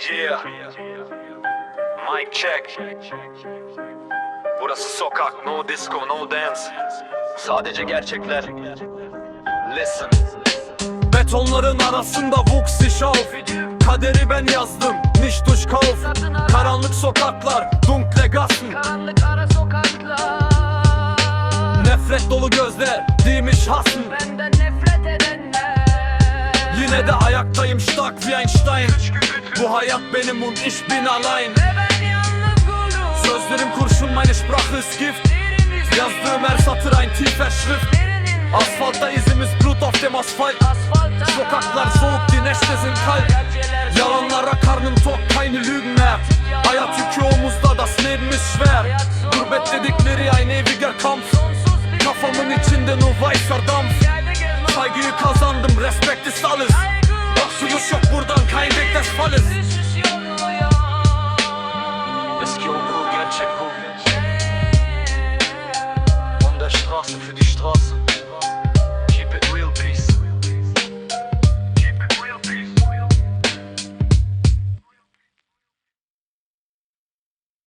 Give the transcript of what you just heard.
Yeah. Mic check. Burası sokak, no disco, no dance. Sadece gerçekler. Listen. Betonların arasında Vuxi Şauf Kaderi ben yazdım Niş duş kauf Karanlık sokaklar Dunkle Gassen Karanlık ara sokaklar Nefret dolu gözler Diymiş hasm Benden nefret edenler Yine de ayaktayım stark wie Einstein Bu hayat benim und ich bin allein Sözlerim kurşun meine Sprache ist Gift Yazdığım her satır ein tiefer Schrift Asfaltta izimiz Blut auf dem Asphalt Sokaklar soğuk die Nächte sind kalt Yalanlara karnım tok keine Lügen mehr Hayat yükü omuzda das Leben ist schwer Gurbet dedikleri ein ewiger Kampf Kafamın içinde nur weißer Dampf Saygıyı kazandım respekt ist alles Straße für die Straße.